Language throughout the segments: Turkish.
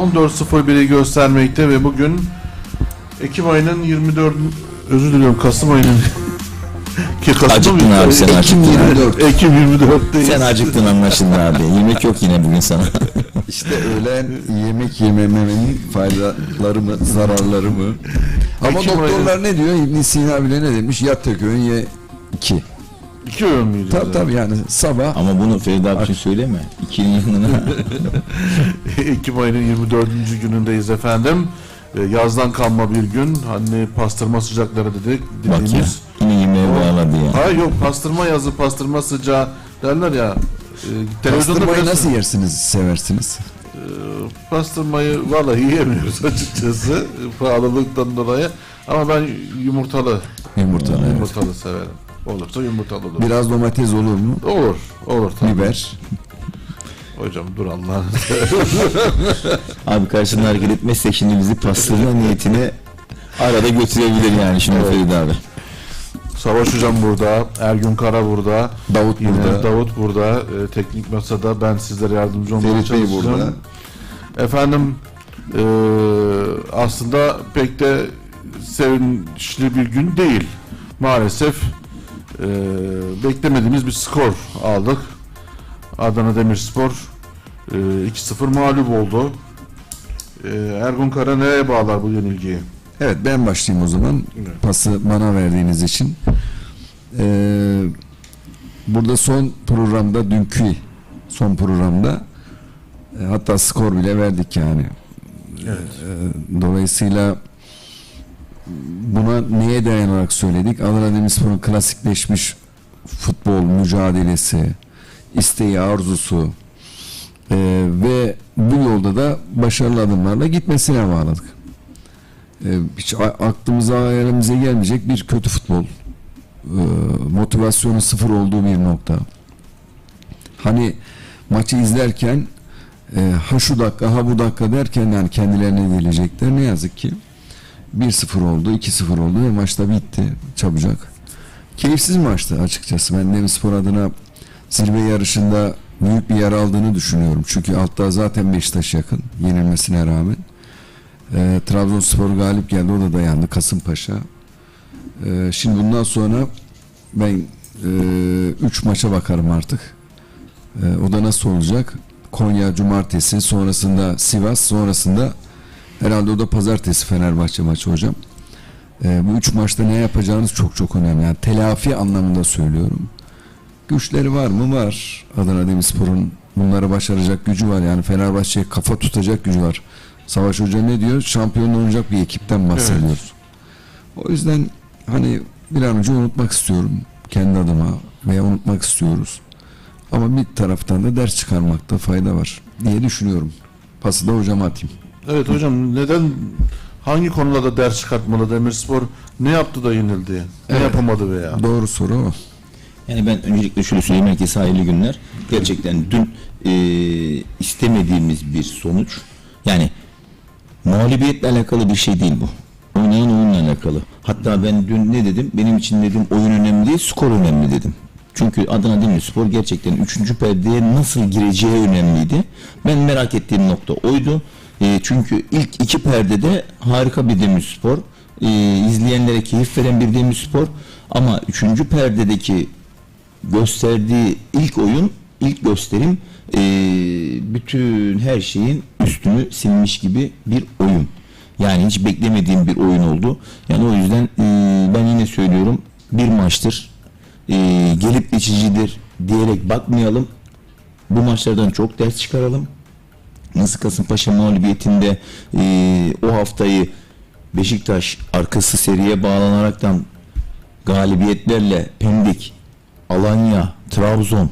Saatler 14.01'i göstermekte ve bugün Ekim ayının 24 özür diliyorum Kasım ayının ki Kasım Acıktın abi, sen Ekim acıktın. 24. Ekim 24'teyiz. Sen acıktın anlaşıldı abi. Yemek yok yine bugün sana. İşte öğlen yemek yememenin faydaları mı, zararları mı? Ama Ekim doktorlar ne diyor? İbn Sina bile ne demiş? Yat tek öğün ye iki. İki öğün müydü? Tabii tabii yani sabah Ama bunu Feride abi için söyleme. İkinin yanına. Ekim ayının 24. günündeyiz efendim. Ee, Yazdan kalma bir gün. Hani pastırma sıcakları dedik. Bak ya. Dediğimiz. Yine yemeğe bağladı ya. Ha yok pastırma yazı pastırma sıcağı derler ya. E, televizyonda pastırmayı böyle- nasıl yersiniz, seversiniz? Ee, Pastırmayı vallahi yiyemiyoruz açıkçası pahalılıktan dolayı. Ama ben yumurtalı, Yumurtalı. evet. yumurtalı severim. Olursa yumurtalı olur. Biraz domates olur mu? Olur, olur tabii. Biber. Hocam dur Allah'ını Abi karşında hareket etmezsek şimdi bizi pastırma niyetine arada götürebilir yani şimdi Feride abi. Savaş Hocam burada, Ergün Kara burada, Davut yine burada. Davut burada, e, teknik masada ben sizlere yardımcı olmaya Ferit Bey çalışacağım. burada. Efendim e, aslında pek de sevinçli bir gün değil. Maalesef e, beklemediğimiz bir skor aldık. Adana Demirspor e, 2-0 mağlup oldu. E, Ergun Kara nereye bağlar bu yenilgiyi? Evet ben başlayayım o zaman. Evet. Pası bana verdiğiniz için. Ee, burada son programda dünkü son programda e, hatta skor bile verdik yani. Evet. Ee, dolayısıyla buna neye dayanarak söyledik? Adana Demirspor'un klasikleşmiş futbol mücadelesi, isteği, arzusu e, ve bu yolda da başarılı adımlarla gitmesine bağladık. E, hiç aklımıza hayalimize gelmeyecek bir kötü futbol. E, motivasyonu sıfır olduğu bir nokta. Hani maçı izlerken e, ha şu dakika ha bu dakika derken yani kendilerine gelecekler ne yazık ki 1-0 oldu 2-0 oldu ve maçta bitti çabucak. Keyifsiz maçtı açıkçası. Ben Demirspor adına zirve yarışında büyük bir yer aldığını düşünüyorum. Çünkü altta zaten Beşiktaş yakın yenilmesine rağmen. E, Trabzonspor galip geldi o da dayandı Kasımpaşa. E, şimdi bundan sonra ben 3 maça bakarım artık. E, o da nasıl olacak? Konya cumartesi sonrasında Sivas sonrasında herhalde o da pazartesi Fenerbahçe maçı hocam. E, bu üç maçta ne yapacağınız çok çok önemli. Yani telafi anlamında söylüyorum. Güçleri var mı? Var. Adana Demirspor'un bunları başaracak gücü var. Yani Fenerbahçe'ye kafa tutacak gücü var. Savaş Hoca ne diyor? Şampiyon olacak bir ekipten bahsediyoruz. O yüzden hani bir an önce unutmak istiyorum kendi adıma veya unutmak istiyoruz. Ama bir taraftan da ders çıkarmakta fayda var diye düşünüyorum. Pası da hocama atayım. Evet hocam neden hangi konularda ders çıkartmalı Demirspor? Ne yaptı da yenildi? Ne Evet. yapamadı veya? Doğru soru o. Yani ben öncelikle şöyle söyleyeyim herkese hayırlı günler. Gerçekten dün e, istemediğimiz bir sonuç. Yani mağlubiyetle alakalı bir şey değil bu. Oynayan oyunla alakalı. Hatta ben dün ne dedim? Benim için dedim oyun önemli değil, skor önemli dedim. Çünkü Adana Demirspor gerçekten 3. perdeye nasıl gireceği önemliydi. Ben merak ettiğim nokta oydu. E, çünkü ilk iki perdede harika bir Demirspor. E, izleyenlere keyif veren bir Demirspor. Ama 3. perdedeki gösterdiği ilk oyun, ilk gösterim e, bütün her şeyin üstünü silmiş gibi bir oyun. Yani hiç beklemediğim bir oyun oldu. Yani o yüzden e, ben yine söylüyorum bir maçtır. E, gelip geçicidir diyerek bakmayalım. Bu maçlardan çok ders çıkaralım. Nasıl Kasımpaşa mağlubiyetinde e, o haftayı Beşiktaş arkası seriye bağlanaraktan galibiyetlerle Pendik, Alanya, Trabzon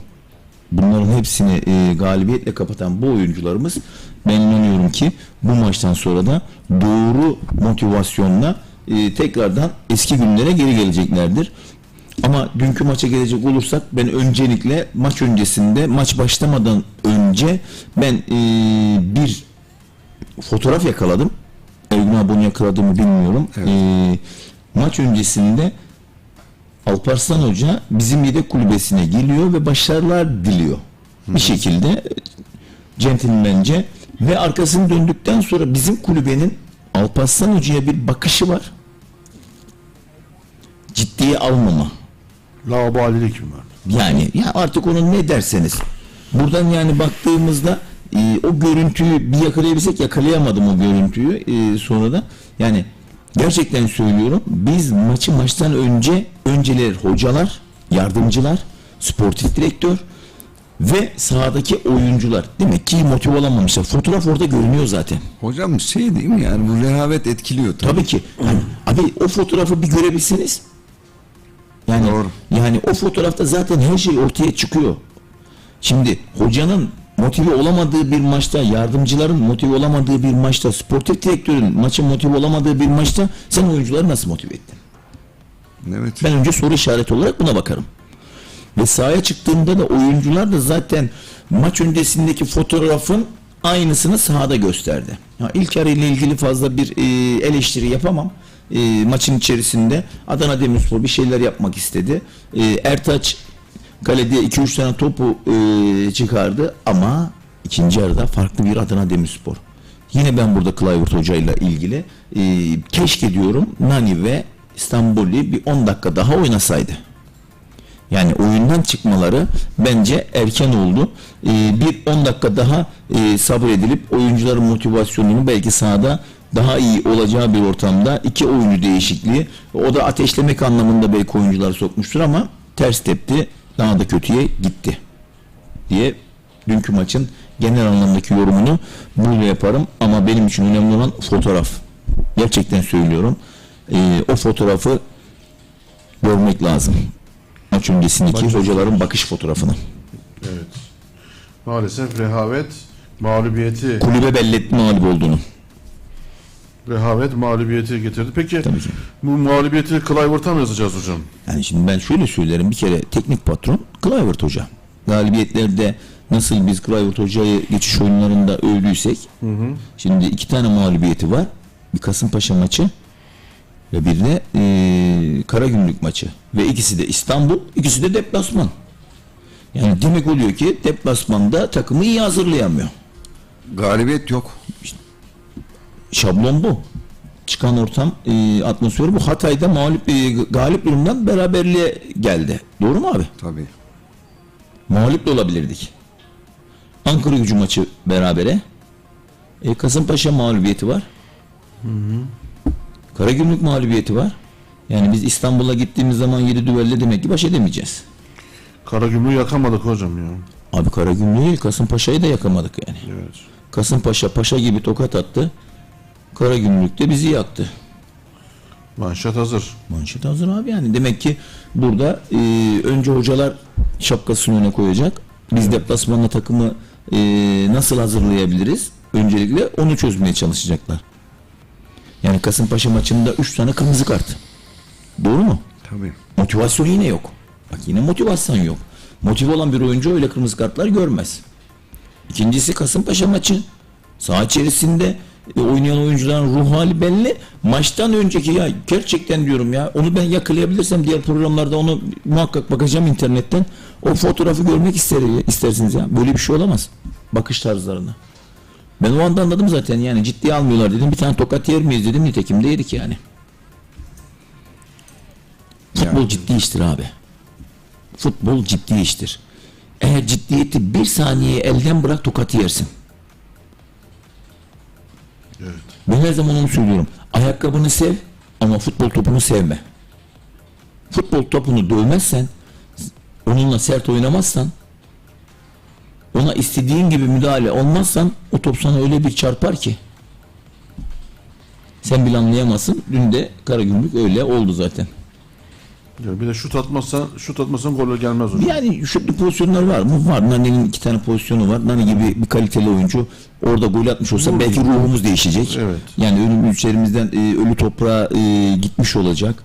bunların hepsini e, galibiyetle kapatan bu oyuncularımız ben inanıyorum ki bu maçtan sonra da doğru motivasyonla e, tekrardan eski günlere geri geleceklerdir. Ama dünkü maça gelecek olursak ben öncelikle maç öncesinde maç başlamadan önce ben e, bir fotoğraf yakaladım. Ergun abi bunu yakaladığımı bilmiyorum. Evet. E, maç öncesinde Alparslan Hoca bizim yedek kulübesine geliyor ve başarılar diliyor. Bir şekilde centilmence Ve arkasını döndükten sonra bizim kulübenin Alparslan Hoca'ya bir bakışı var. Ciddiye almama. Laubalilik mi var? Yani ya artık onu ne derseniz. Buradan yani baktığımızda e, o görüntüyü bir yakalayabilsek yakalayamadım o görüntüyü e, sonra da. Yani gerçekten söylüyorum biz maçı maçtan önce önceler hocalar, yardımcılar, sportif direktör ve sahadaki oyuncular demek ki motive olamamışlar. Fotoğraf orada görünüyor zaten. Hocam şey değil mi yani bu rehavet etkiliyor tabii. Tabii ki. Yani, abi o fotoğrafı bir görebilseniz. Yani Doğru. yani o fotoğrafta zaten her şey ortaya çıkıyor. Şimdi hocanın motive olamadığı bir maçta, yardımcıların motive olamadığı bir maçta, sportif direktörün maçın motive olamadığı bir maçta sen oyuncuları nasıl motive ettin? Evet. Ben önce soru işareti olarak buna bakarım. Ve sahaya çıktığımda da oyuncular da zaten maç öncesindeki fotoğrafın aynısını sahada gösterdi. Ha, ilk yarı ile ilgili fazla bir e, eleştiri yapamam. E, maçın içerisinde Adana Demirspor bir şeyler yapmak istedi. E, Ertaç kalede 2-3 tane topu e, çıkardı ama ikinci yarıda farklı bir Adana Demirspor. Yine ben burada Clivert Hoca ile ilgili e, keşke diyorum Nani ve İstanbul'i bir 10 dakika daha oynasaydı. Yani oyundan çıkmaları bence erken oldu. Ee, bir 10 dakika daha e, sabredilip oyuncuların motivasyonunu belki sahada daha iyi olacağı bir ortamda iki oyuncu değişikliği o da ateşlemek anlamında belki oyuncular sokmuştur ama ters tepti daha da kötüye gitti diye dünkü maçın genel anlamdaki yorumunu burada yaparım ama benim için önemli olan fotoğraf. Gerçekten söylüyorum. Ee, o fotoğrafı görmek lazım. Maç öncesindeki Maç- hocaların bakış fotoğrafını. Evet. Maalesef rehavet mağlubiyeti Kulübe belli etti mağlup olduğunu. Rehavet mağlubiyeti getirdi. Peki Tabii ki. bu mağlubiyeti Clivert'a mı yazacağız hocam? Yani şimdi ben şöyle söylerim bir kere teknik patron Clivert Hoca. Galibiyetlerde nasıl biz Clivert Hoca'yı geçiş oyunlarında övdüysek şimdi iki tane mağlubiyeti var. Bir Kasımpaşa maçı ve bir de eee Karagümrük maçı. Ve ikisi de İstanbul, ikisi de deplasman. Yani demek oluyor ki deplasmanda takımı iyi hazırlayamıyor. Galibiyet yok. Şablon bu. Çıkan ortam, eee atmosfer bu. Hatay'da mağlup, eee, galip durumdan beraberliğe geldi. Doğru mu abi? Tabii. Mağlup da olabilirdik. Ankara gücü maçı berabere. E, Kasımpaşa mağlubiyeti var. Karagümrük mağlubiyeti var. Yani biz İstanbul'a gittiğimiz zaman 7 düvelle demek ki baş edemeyeceğiz. Karagümrük'ü yakamadık hocam ya. Abi Karagümrük'ü değil Kasımpaşa'yı da yakamadık yani. Evet. Kasımpaşa paşa gibi tokat attı. Karagümrük de bizi yaktı. Manşet hazır. Manşet hazır abi yani. Demek ki burada e, önce hocalar şapkasını öne koyacak. Biz deplasmanda takımı e, nasıl hazırlayabiliriz? Öncelikle onu çözmeye çalışacaklar. Yani Kasımpaşa maçında 3 tane kırmızı kart. Doğru mu? Tabii. Motivasyon yine yok. Bak yine motivasyon yok. Motive olan bir oyuncu öyle kırmızı kartlar görmez. İkincisi Kasımpaşa maçı. Saha içerisinde oynayan oyuncuların ruh hali belli. Maçtan önceki ya gerçekten diyorum ya onu ben yakalayabilirsem diğer programlarda onu muhakkak bakacağım internetten. O fotoğrafı görmek ister, istersiniz ya. Böyle bir şey olamaz. Bakış tarzlarına. Ben o anda anladım zaten yani ciddiye almıyorlar dedim. Bir tane tokat yer miyiz dedim. Nitekim de yedik yani. Futbol Yani. ciddi iştir abi. Futbol ciddi iştir. Eğer ciddiyeti bir saniye elden bırak tokatı yersin. Ben her zaman onu söylüyorum. Ayakkabını sev ama futbol topunu sevme. Futbol topunu dövmezsen, onunla sert oynamazsan, ona istediğin gibi müdahale olmazsan o top sana öyle bir çarpar ki. Sen bile anlayamazsın. Dün de Karagümrük öyle oldu zaten. Ya bir de şut atmazsan şut atmasan goller gelmez hocam. Yani şutlu pozisyonlar var mı? Var. Nani'nin iki tane pozisyonu var. Nani gibi bir kaliteli oyuncu orada gol atmış olsa Vurdu. belki ruhumuz değişecek. Evet. Yani ölüm içerimizden e, ölü toprağa e, gitmiş olacak.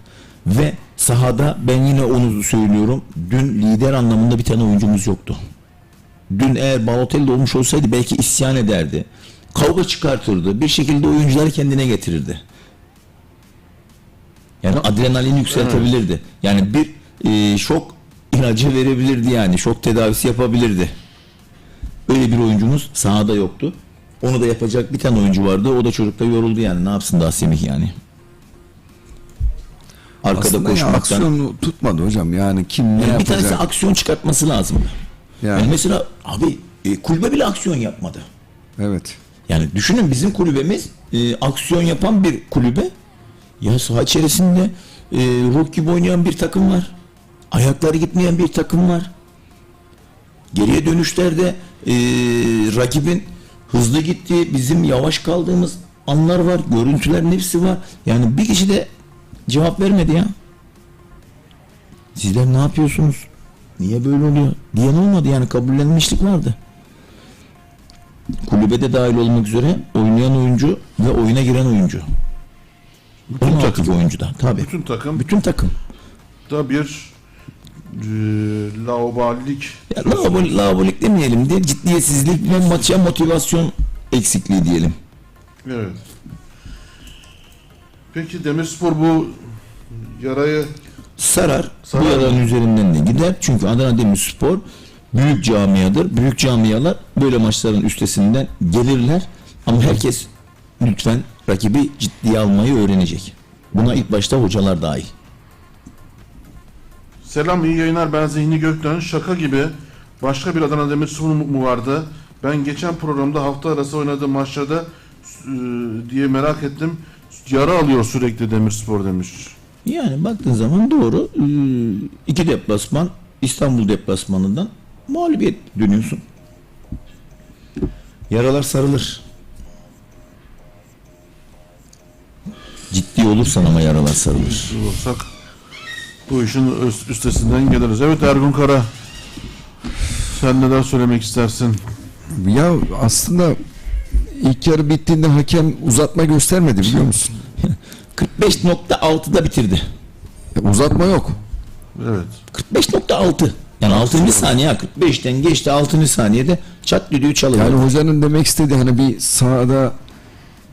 Ve sahada ben yine onu söylüyorum. Dün lider anlamında bir tane oyuncumuz yoktu. Dün eğer Balotelli olmuş olsaydı belki isyan ederdi. Kavga çıkartırdı. Bir şekilde oyuncuları kendine getirirdi. Yani adrenalin yükseltebilirdi. Yani bir e, şok ilacı verebilirdi yani. Şok tedavisi yapabilirdi. Öyle bir oyuncumuz sahada yoktu. Onu da yapacak bir tane oyuncu vardı. O da çocukta yoruldu yani. Ne yapsın daha Semih yani. Arkada Aslında ya koşmaktan. aksiyonu tutmadı hocam. Yani kim ne Yani bir yapacak? tanesi aksiyon çıkartması lazım. Yani, Yani. mesela abi e, kulübe bile aksiyon yapmadı. Evet. Yani düşünün bizim kulübemiz e, aksiyon yapan bir kulübe. Ya saha içerisinde e, ruh gibi oynayan bir takım var. Ayakları gitmeyen bir takım var. Geriye dönüşlerde e, rakibin hızlı gittiği, bizim yavaş kaldığımız anlar var. Görüntülerin hepsi var. Yani bir kişi de cevap vermedi ya. Sizler ne yapıyorsunuz? Niye böyle oluyor? Diyen olmadı yani kabullenmişlik vardı kulübede dahil olmak üzere oynayan oyuncu ve oyuna giren oyuncu. Bütün 16 takım. oyuncu da tabii. Bütün takım Bütün takım. da bir e, laubalilik Ya, demeyelim de ciddiyetsizlik ve maça motivasyon eksikliği diyelim. Evet. Peki Demirspor bu yarayı Sarar, Sarar bu yaranın üzerinden de gider. Çünkü Adana Demirspor büyük camiadır. Büyük camialar böyle maçların üstesinden gelirler. Ama herkes lütfen rakibi ciddiye almayı öğrenecek. Buna ilk başta hocalar dahil. Selam iyi yayınlar ben Zihni Gökten şaka gibi başka bir Adana Demirspor mu mu vardı? Ben geçen programda hafta arası oynadığım maçlarda e, diye merak ettim. Yara alıyor sürekli Demirspor demiş. Yani baktığın zaman doğru. Ee, iki deplasman İstanbul deplasmanından mağlubiyet dönüyorsun. Yaralar sarılır. Ciddi olursan ama yaralar sarılır. olursak bu işin üst- üstesinden geliriz. Evet Ergun Kara sen neler söylemek istersin? Ya aslında ilk yarı bittiğinde hakem uzatma göstermedi biliyor musun? 45.6'da bitirdi. Ya uzatma yok. Evet. 45.6. Yani 6. saniye ha, 45'ten geçti 6. saniyede çat düdüğü çalındı. Yani hocanın demek istediği hani bir sahada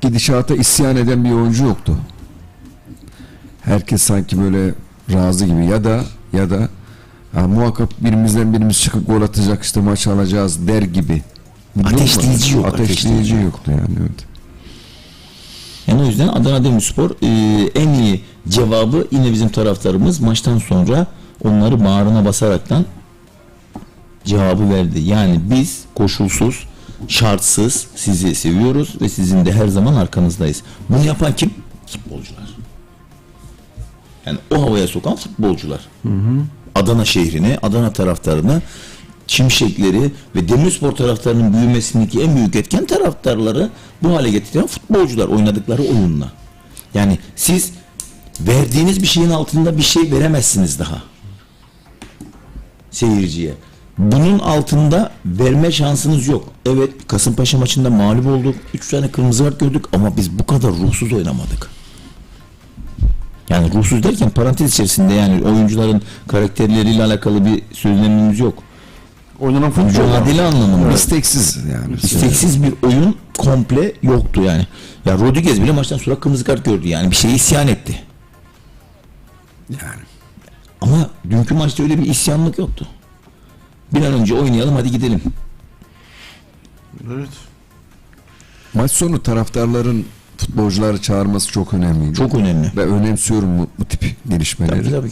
gidişata isyan eden bir oyuncu yoktu. Herkes sanki böyle razı gibi ya da ya da ha, muhakkak birimizden birimiz çıkıp gol atacak işte maç alacağız der gibi. Ateşleyici yok, Ateşleyici, yoktu yani evet. Yani o yüzden Adana Demirspor e, en iyi cevabı yine bizim taraftarımız maçtan sonra onları bağrına basaraktan cevabı verdi. Yani biz koşulsuz, şartsız sizi seviyoruz ve sizin de her zaman arkanızdayız. Bunu yapan kim? Futbolcular. Yani o havaya sokan futbolcular. Adana şehrine, Adana taraftarına Şimşekleri ve Demirspor taraftarının büyümesindeki en büyük etken taraftarları bu hale getiren futbolcular oynadıkları oyunla. Yani siz verdiğiniz bir şeyin altında bir şey veremezsiniz daha seyirciye. Bunun altında verme şansınız yok. Evet Kasımpaşa maçında mağlup olduk. 3 tane kırmızı kart gördük ama biz bu kadar ruhsuz oynamadık. Yani ruhsuz derken parantez içerisinde yani oyuncuların karakterleriyle alakalı bir söylemimiz yok. Oynanan futbol. Mücadele anlamında İsteksiz yani. isteksiz bir oyun komple yoktu yani. Ya Rodriguez bile maçtan sonra kırmızı kart gördü yani bir şeye isyan etti. Yani. Ama dünkü maçta öyle bir isyanlık yoktu. Bir an önce oynayalım hadi gidelim. Evet. Maç sonu taraftarların futbolcuları çağırması çok önemliydi. Çok önemli. Ve önemsiyorum bu, bu tip gelişmeleri. Tabii tabii.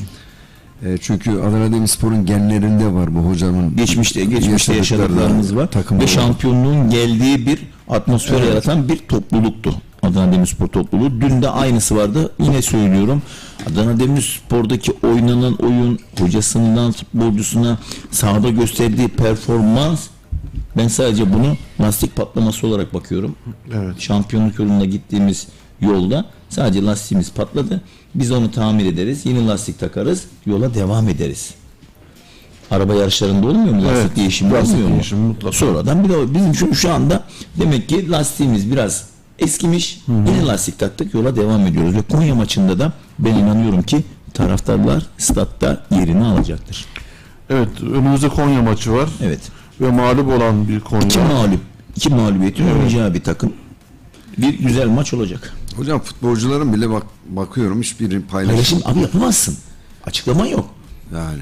E, çünkü Adana Demirspor'un genlerinde var bu hocanın. Geçmişte geçmişte yaşadıkları yaşadıklarımız var. takım Ve olarak. şampiyonluğun geldiği bir atmosfer yaratan bir topluluktu. Adana Demirspor topluluğu. Dün de aynısı vardı. Yine söylüyorum. Adana Demirspor'daki oynanan oyun hocasından futbolcusuna sahada gösterdiği performans ben sadece bunu lastik patlaması olarak bakıyorum. Evet. Şampiyonluk yolunda gittiğimiz yolda sadece lastiğimiz patladı. Biz onu tamir ederiz. Yeni lastik takarız. Yola devam ederiz. Araba yarışlarında olmuyor mu? Lastik Evet, değişimi lastik olmuyor mu? değişimi mutlaka. Sonradan bir de bizim şu, şu anda demek ki lastiğimiz biraz eskimiş. Yeni lastik taktık. Yola devam ediyoruz. Ve Konya maçında da ben inanıyorum ki taraftarlar statta yerini alacaktır. Evet önümüzde Konya maçı var Evet. ve mağlup olan bir Konya. İki mağlup. iki mağlubiyetin oynayacağı bir takım. Bir güzel maç olacak. Hocam futbolcuların bile bak bakıyorum hiçbiri paylaşım. Paylaşım abi yapamazsın. Açıklaman yok. Yani.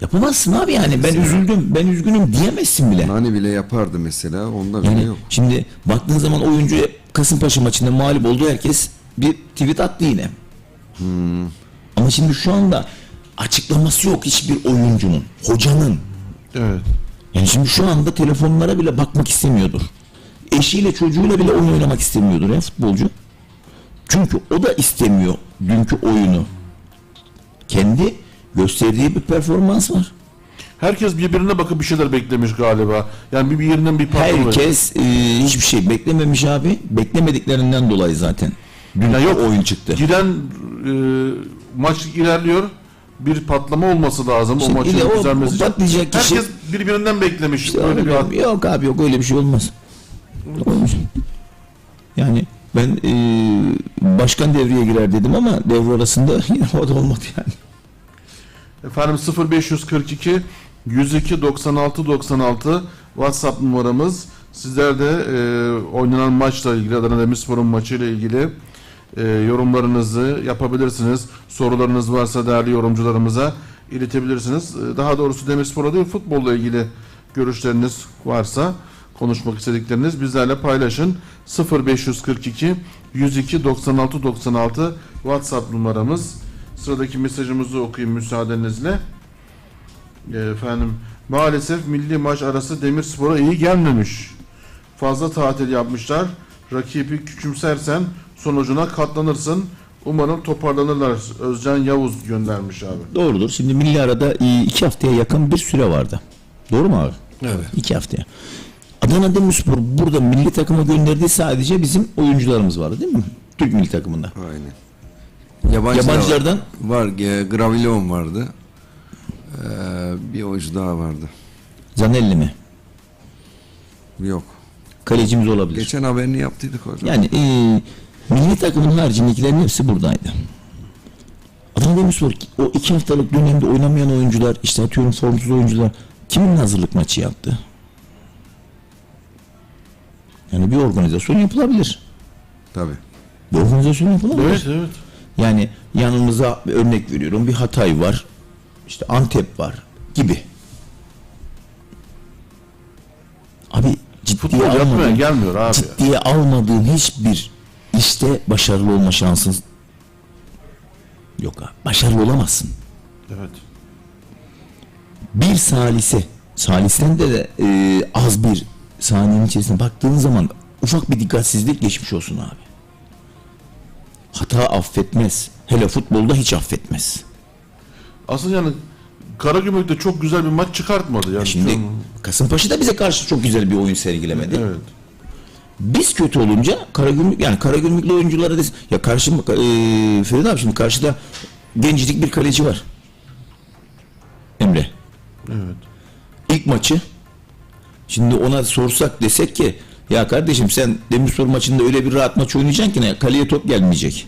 Yapamazsın abi yani ben üzüldüm ben üzgünüm diyemezsin bile. Nani bile yapardı mesela. Onda bile Yani yok. şimdi baktığın zaman oyuncu Kasımpaşa maçında mağlup oldu herkes bir tweet attı yine. Ama şimdi şu anda açıklaması yok hiçbir oyuncunun, hocanın. Evet. Yani şimdi şu anda telefonlara bile bakmak istemiyordur. Eşiyle çocuğuyla bile oyun oynamak istemiyordur ya futbolcu. Çünkü o da istemiyor dünkü oyunu. Kendi gösterdiği bir performans var. Herkes birbirine bakıp bir şeyler beklemiş galiba. Yani bir birbirinden bir patron. Herkes e, hiçbir şey beklememiş abi. Beklemediklerinden dolayı zaten. Dün yok. oyun çıktı. Giren e, maç ilerliyor. Bir patlama olması lazım İşte o maçın ile o- düzelmesi o için. patlayacak kişi- Herkes birbirinden beklemiş. İşte bir öyle bir- yok abi yok öyle bir şey olmaz. Olmaz. Yani ben e, başkan devreye girer dedim ama devre arasında yine o da olmadı yani. Efendim 0542 102 96 96 WhatsApp numaramız. Sizler de e, oynanan maçla ilgili Adana Demirspor'un maçıyla ilgili e, yorumlarınızı yapabilirsiniz. Sorularınız varsa değerli yorumcularımıza iletebilirsiniz. E, daha doğrusu Demirspor'a değil futbolla ilgili görüşleriniz varsa konuşmak istedikleriniz bizlerle paylaşın. 0542 102 96 96 WhatsApp numaramız. Sıradaki mesajımızı okuyayım müsaadenizle. Efendim maalesef milli maç arası Demirspor'a iyi gelmemiş. Fazla tatil yapmışlar. Rakibi küçümsersen sonucuna katlanırsın. Umarım toparlanırlar. Özcan Yavuz göndermiş abi. Doğrudur. Şimdi milli arada iki haftaya yakın bir süre vardı. Doğru mu abi? Evet. İki haftaya. Adana Demirspor burada milli takıma gönderdiği sadece bizim oyuncularımız vardı değil mi? Türk milli takımında. Aynen. Yabancı da Yabancılardan var. var. Gravilon vardı. Ee, bir oyuncu daha vardı. Zanelli mi? Yok. Kalecimiz olabilir. Geçen haberini yaptıydık hocam. Yani e, milli takımın haricindekilerin hepsi buradaydı. Adana Demirspor o iki haftalık dönemde oynamayan oyuncular, işte atıyorum formsuz oyuncular kimin hazırlık maçı yaptı? Yani bir organizasyon yapılabilir. Tabii. Bir organizasyon yapılabilir. Evet evet. Yani yanımıza bir örnek veriyorum bir Hatay var, işte Antep var gibi. Abi Futbol ciddiye yapmaya almadığın, gelmiyor abi. ciddiye almadığın hiçbir işte başarılı olma şansın yok abi. Başarılı olamazsın. Evet. Bir salise, salisten de, de e, az bir saniyenin içerisine baktığın zaman ufak bir dikkatsizlik geçmiş olsun abi. Hata affetmez. Hele futbolda hiç affetmez. Aslında yani Karagümrük'te çok güzel bir maç çıkartmadı. Yani Şimdi Şu- Kasımpaşa da bize karşı çok güzel bir oyun sergilemedi. Evet. Biz kötü olunca Karagümrük yani Karagümrüklü oyunculara des ya karşı e, Feride abi şimdi karşıda gencecik bir kaleci var. Emre. Evet. İlk maçı şimdi ona sorsak desek ki ya kardeşim sen Demirspor maçında öyle bir rahat maç oynayacaksın ki ne kaleye top gelmeyecek.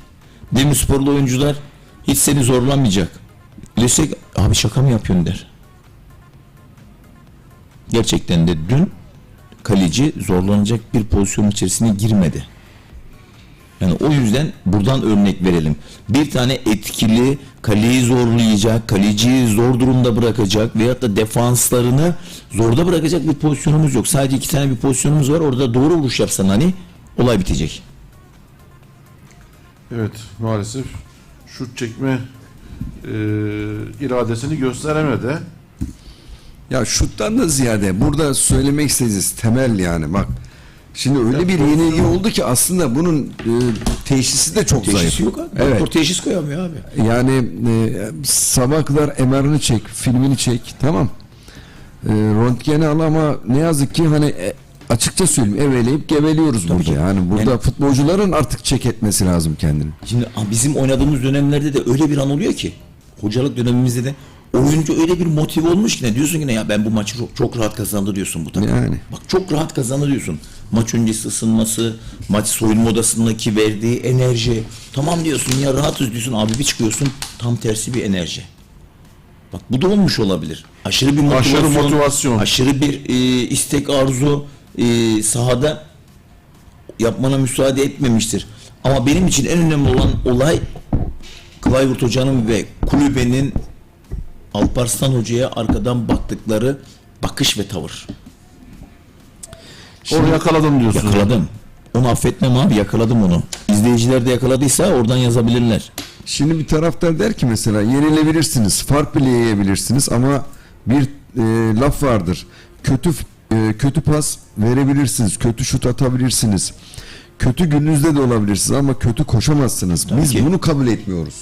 Demirsporlu oyuncular hiç seni zorlamayacak. Desek abi şaka mı yapıyorsun der. Gerçekten de dün kaleci zorlanacak bir pozisyon içerisine girmedi. Yani o yüzden buradan örnek verelim. Bir tane etkili kaleyi zorlayacak, kaleciyi zor durumda bırakacak veyahut da defanslarını zorda bırakacak bir pozisyonumuz yok. Sadece iki tane bir pozisyonumuz var. Orada doğru vuruş yapsan hani olay bitecek. Evet maalesef şut çekme e, iradesini gösteremedi. Ya şuttan da ziyade burada söylemek istediğiniz temel yani bak. Şimdi öyle bir yenilgi oldu ki aslında bunun e, teşhisi de çok Teşhis zayıf. yok abi. Evet. Doktor teşhis koyamıyor abi. Yani e, sabah kadar MR'ını çek, filmini çek, tamam. E, röntgeni al ama ne yazık ki hani e, açıkça söyleyeyim eveleyip geveliyoruz burada. ki. Yani burada Yani- futbolcuların artık çek etmesi lazım kendini. Şimdi bizim oynadığımız dönemlerde de öyle bir an oluyor ki hocalık dönemimizde de oyuncu öyle bir motive olmuş ki ne diyorsun ki ne ya ben bu maçı çok, çok rahat kazandı diyorsun bu takım. Yani. Bak çok rahat kazandı diyorsun. Maç öncesi ısınması, maç soyunma odasındaki verdiği enerji. Tamam diyorsun ya rahatız diyorsun abi bir çıkıyorsun tam tersi bir enerji. Bak bu da olmuş olabilir. Aşırı bir motivasyon, Aşırı motivasyon. aşırı bir e, istek arzu e, sahada yapmana müsaade etmemiştir. Ama benim için en önemli olan olay Clivert Hoca'nın ve kulübenin Alparslan Hoca'ya arkadan baktıkları bakış ve tavır. Onu yakaladım diyorsun. Yakaladım. Onu affetmem abi yakaladım onu. İzleyiciler de yakaladıysa oradan yazabilirler. Şimdi bir taraftar der ki mesela yenilebilirsiniz, fark bile yiyebilirsiniz ama bir e, laf vardır. Kötü e, kötü pas verebilirsiniz, kötü şut atabilirsiniz. Kötü gününüzde de olabilirsiniz ama kötü koşamazsınız. Biz ki. bunu kabul etmiyoruz.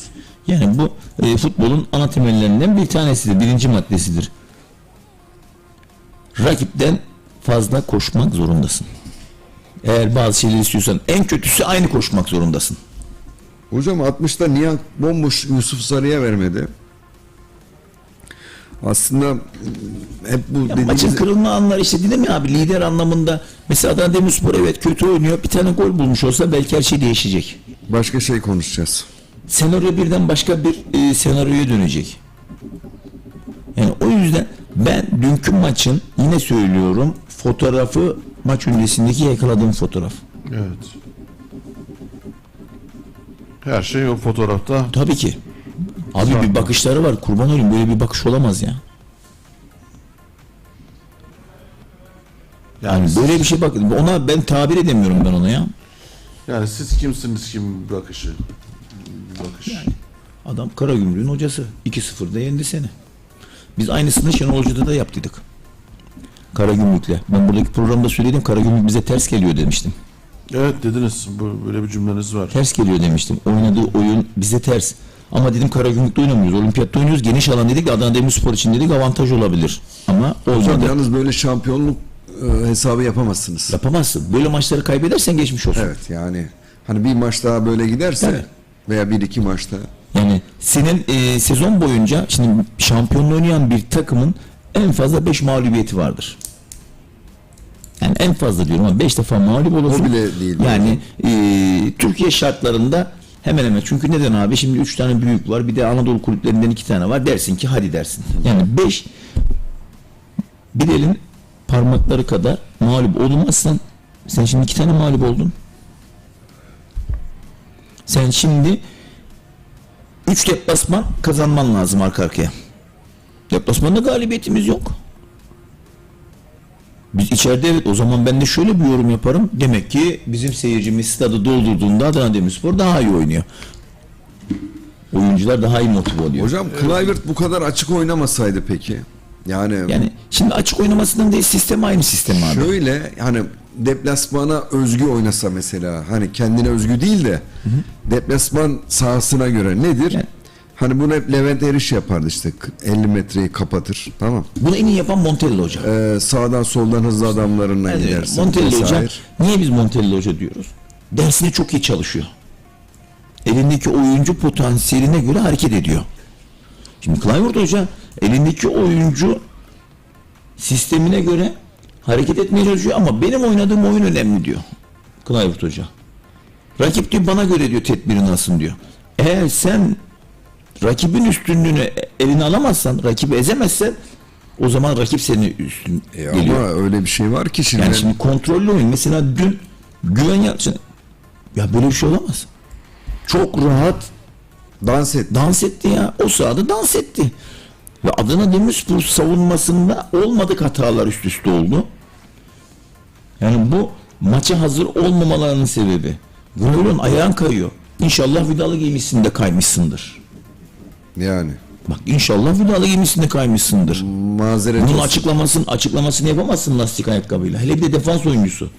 Yani bu e, futbolun ana temellerinden bir tanesidir. Birinci maddesidir. Rakipten fazla koşmak zorundasın. Eğer bazı şeyleri istiyorsan en kötüsü aynı koşmak zorundasın. Hocam 60'ta niye bomboş Yusuf Sarı'ya vermedi? Aslında e, hep bu Ya dediğimiz maçın kırılma anları işte dedim ya abi lider anlamında mesela Adana Demirspor evet kötü oynuyor bir tane gol bulmuş olsa belki her şey değişecek. başka şey konuşacağız. Senaryo birden başka bir e, senaryoya dönecek. Yani o yüzden ben dünkü maçın yine söylüyorum fotoğrafı maç öncesindeki yakaladığım fotoğraf. Evet. Her şey o fotoğrafta. Tabii ki. Abi bir bakışları var kurban olayım böyle bir bakış olamaz ya. Yani böyle bir şey bak ona ben tabir edemiyorum ben ona ya. Yani siz kimsiniz kim bakışı? Bakış. Adam Karagümrük'ün hocası. 2-0'da yendi seni. Biz aynısını Şenol Hoca'da da yaptıydık. Karagümrük'le. Ben buradaki programda söyledim Karagümrük bize ters geliyor demiştim. Evet dediniz. Bu, böyle bir cümleniz var. Ters geliyor demiştim. Oynadığı oyun bize ters. Ama dedim Karagümrük'te oynamıyoruz. Olimpiyatta oynuyoruz. Geniş alan dedik. Adana Demirspor için dedik avantaj olabilir. Ama olmadı. yalnız böyle şampiyonluk e, hesabı yapamazsınız. Yapamazsın. Böyle maçları kaybedersen geçmiş olsun. Evet yani hani bir maç daha böyle giderse Tabii. veya bir iki maçta Yani senin e, sezon boyunca şimdi şampiyonluğu oynayan bir takımın en fazla 5 mağlubiyeti vardır. Yani en fazla diyorum ama 5 defa mağlup olursun. O bile değil. Yani e, Türkiye şartlarında hemen hemen çünkü neden abi şimdi 3 tane büyük var bir de Anadolu kulüplerinden 2 tane var dersin ki hadi dersin. Yani 5 bir elin parmakları kadar mağlup olmazsan sen şimdi 2 tane mağlup oldun. Sen şimdi 3 deplasman kazanman lazım arka arkaya. Deplasmanda galibiyetimiz yok. Biz içeride evet o zaman ben de şöyle bir yorum yaparım. Demek ki bizim seyircimiz stadı doldurduğunda Adana Demirspor daha iyi oynuyor. Oyuncular daha iyi motive oluyor. Hocam Kluivert bu kadar açık oynamasaydı peki? Yani, Yani şimdi açık oynamasından değil sistem aynı sistem abi. şöyle hani deplasmana özgü oynasa mesela hani kendine özgü değil de deplasman sahasına göre nedir? Yani- Hani bunu hep Levent Eriş yapardı işte 50 metreyi kapatır tamam. Bunu en iyi yapan Montella Hoca. Ee, sağdan soldan hızlı adamlarına Yani gidersin. Montella Hoca, vesaire. niye biz Montella Hoca diyoruz? Dersine çok iyi çalışıyor. Elindeki oyuncu potansiyeline göre hareket ediyor. Şimdi Clivert Hoca elindeki oyuncu sistemine göre hareket etmeye çalışıyor ama benim oynadığım oyun önemli diyor. Clivert Hoca. Rakip diyor bana göre diyor tedbirini alsın diyor. Eğer sen rakibin üstünlüğünü eline alamazsan, rakibi ezemezsen o zaman rakip senin üstün E geliyor. ama öyle bir şey var ki şimdi. Yani şimdi kontrollü oyun. Mesela dün güven yapsın. Ya böyle bir şey olamaz. Çok rahat dans et. dans etti ya. O sahada dans etti. Ve Adana Demirspor savunmasında olmadık hatalar üst üste oldu. Yani bu maça hazır olmamalarının sebebi. Granulon ayağın kayıyor. İnşallah vidalı giymişsin de kaymışsındır. Yani Bak inşallah vidalı giymişsin de kaymışsındır. mazeret Bunun olsun. açıklamasını açıklamasını yapamazsın lastik ayakkabıyla. Hele bir de defans oyuncusu.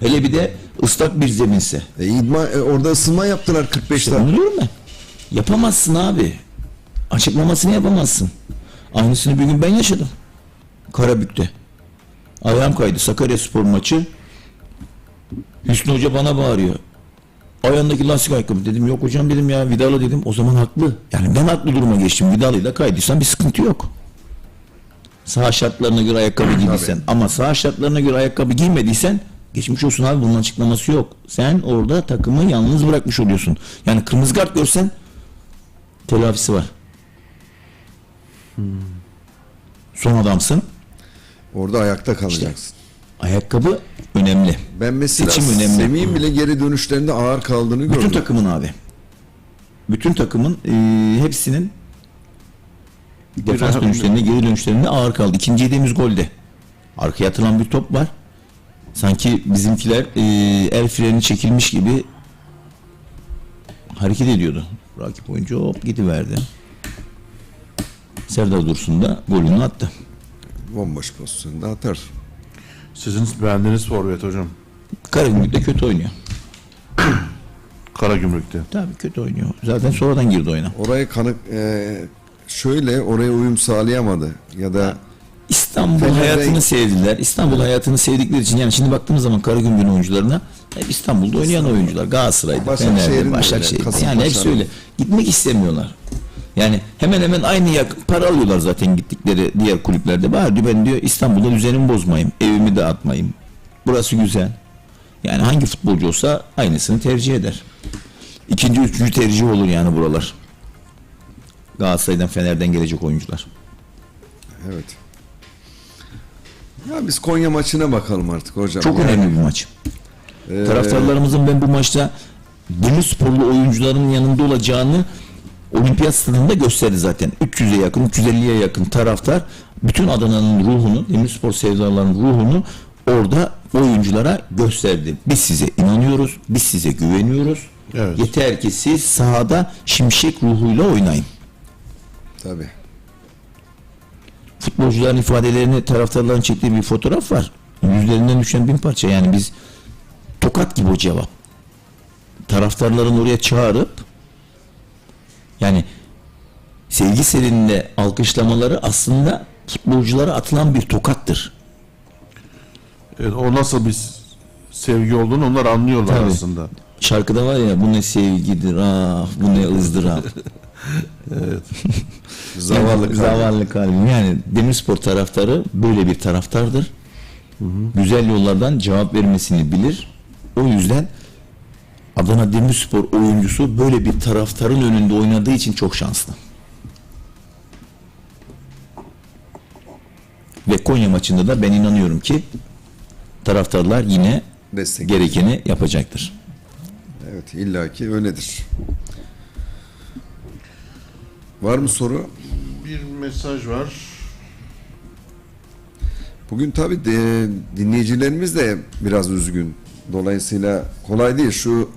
Hele bir de ıslak bir zeminse. E, idman, e, orada ısınma yaptılar 45 İşte dakika. onu diyorum ben. Yapamazsın abi. Açıklamasını yapamazsın. Aynısını bir gün ben yaşadım. Karabük'te. Ayağım kaydı. Sakarya Spor maçı. Hüsnü Hoca bana bağırıyor. Ayağındaki lastik ayakkabı dedim yok hocam dedim ya vidalı dedim o zaman haklı. Yani ben haklı duruma geçtim vidalıyla kaydıysan bir sıkıntı yok. Sağ şartlarına göre ayakkabı giydiysen ama sağ şartlarına göre ayakkabı giymediysen geçmiş olsun abi bunun açıklaması yok. Sen orada takımı yalnız bırakmış oluyorsun. Yani kırmızı kart görsen telafisi var. Son adamsın. Orada ayakta kalacaksın. Ayakkabı önemli. Ben mesela Seçim önemli. Semih'in bile geri dönüşlerinde ağır kaldığını Bütün gördüm. takımın abi. Bütün takımın e, hepsinin Defans dönüşlerinde, geri dönüşlerinde ağır kaldı. İkinci yediğimiz golde. Arkaya atılan bir top var. Sanki bizimkiler e, el freni çekilmiş gibi hareket ediyordu. Rakip oyuncu hop gidiverdi. Serdar Dursun da golünü attı. Bomboş pozisyonda atar. Sizin beğendiğiniz forvet hocam. Karagümrük de kötü oynuyor. Karagümrük'te. Tabii kötü oynuyor. Zaten sonradan girdi oyuna. Orayı kanık e, şöyle oraya uyum sağlayamadı ya da İstanbul Fener'de- hayatını sevdiler. İstanbul hayatını sevdikleri için yani şimdi baktığımız zaman Karagümrük'ün oyuncularına hep İstanbul'da oynayan oyuncular. Galatasaray'da, Fener'de, Başakşehir'de. Yani hepsi öyle. Gitmek istemiyorlar. Yani hemen hemen aynı yak para alıyorlar zaten gittikleri diğer kulüplerde. Bari diyor, ben diyor İstanbul'da düzenimi bozmayayım. Evimi dağıtmayayım. Burası güzel. Yani hangi futbolcu olsa aynısını tercih eder. İkinci, üçüncü tercih olur yani buralar. Galatasaray'dan, Fener'den gelecek oyuncular. evet. Ya biz Konya maçına bakalım artık hocam. Çok Yani, önemli bir maç. e, Taraftarlarımızın ben bu maçta Demirsporlu oyuncuların yanında olacağını olimpiyat stadında gösterdi zaten. 300'e yakın, 350'ye yakın taraftar bütün Adana'nın ruhunu, Demirspor sevdalarının ruhunu orada oyunculara gösterdi. Biz size inanıyoruz, biz size güveniyoruz. Evet. Yeter ki siz sahada şimşek ruhuyla oynayın. Tabii. futbolcuların ifadelerini taraftarların çektiği bir fotoğraf var. Yüzlerinden düşen bin parça yani biz tokat gibi o cevap. Taraftarların oraya çağırıp yani sevgi seninle alkışlamaları aslında futbolculara atılan bir tokattır. Evet, o nasıl bir sevgi olduğunu onlar anlıyorlar Tabii. aslında. Şarkıda var ya bu ne sevgidir ah bu ne ızdırap. Zavallı Yani, kalbi. zavallı kalbim. Yani Demirspor taraftarı böyle bir taraftardır. Güzel yollardan cevap vermesini bilir. O yüzden Adana Demirspor oyuncusu böyle bir taraftarın önünde oynadığı için çok şanslı. Ve Konya maçında da ben inanıyorum ki taraftarlar yine Destek. gerekeni yapacaktır. Evet illaki öyledir. Var mı soru? Bir mesaj var. Bugün tabii de, dinleyicilerimiz de biraz üzgün. Dolayısıyla kolay değil şu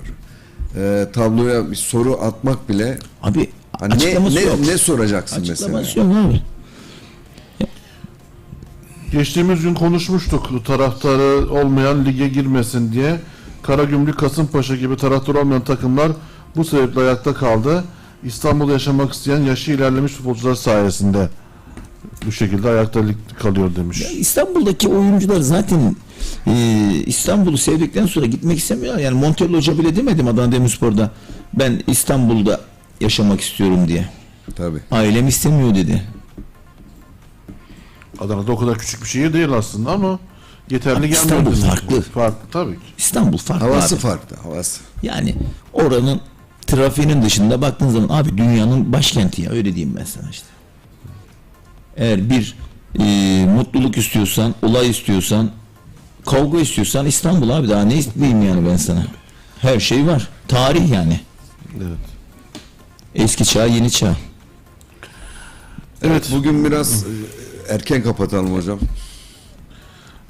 e, tabloya bir soru atmak bile. Abi Hani ne, açıklaması ne, yok. ne soracaksın Açıklaması mesela? yok abi. Geçtiğimiz gün konuşmuştuk taraftarı olmayan lige girmesin diye. Karagümrük, Kasımpaşa gibi taraftar olmayan takımlar bu sebeple ayakta kaldı. İstanbul'da yaşamak isteyen yaşı ilerlemiş futbolcular sayesinde bu şekilde ayakta lig- kalıyor demiş. İstanbul'daki oyuncular zaten e, İstanbul'u sevdikten sonra gitmek istemiyorlar. Yani Montella Hoca bile demedim Adana Demirspor'da ben İstanbul'da yaşamak istiyorum diye. Tabii. Ailem istemiyor dedi. Adana'da o kadar küçük bir şehir değil aslında ama yeterli Abi gelmiyor. İstanbul farklı. Farklı tabii ki. İstanbul farklı Havası abi. farklı havası. Yani oranın trafiğinin dışında baktığın zaman abi dünyanın başkenti ya öyle diyeyim ben sana işte. Eğer bir e, mutluluk istiyorsan, olay istiyorsan, kavga istiyorsan İstanbul abi daha ne isteyeyim yani ben sana. Her şey var. Tarih yani. Evet. Eski çağ, yeni çağ. Evet bugün biraz e, erken kapatalım hocam.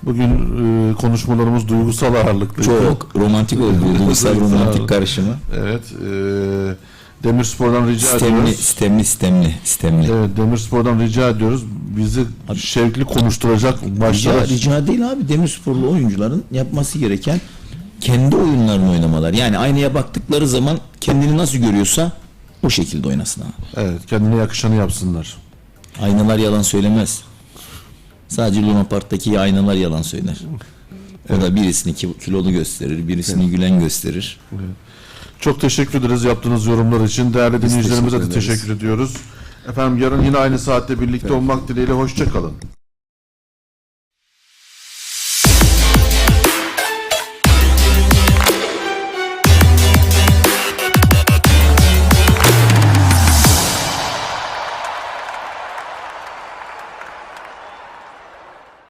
Bugün e, konuşmalarımız duygusal ağırlıklı. Çok romantik oldu. Duygusal Duygusal. romantik karışımı. Evet. E, Demirspor'dan rica Sistemli, ediyoruz. sistemli, sistemli, sistemli. Evet, Demirspor'dan rica ediyoruz. Bizi şevkli konuşturacak Rica, başlar. rica değil abi Demirsporlu oyuncuların yapması gereken kendi oyunlarını oynamalar. Yani aynaya baktıkları zaman kendini nasıl görüyorsa o şekilde oynasın abi. Evet, kendine yakışanı yapsınlar. Aynalar yalan söylemez. Sadece Luna Park'taki aynalar yalan söyler. O da birisini ki- kilolu gösterir, birisini gülen gösterir. Çok teşekkür ederiz yaptığınız yorumlar için. Değerli dinleyicilerimize de teşekkür ediyoruz. Efendim yarın yine aynı saatte birlikte olmak dileğiyle hoşçakalın.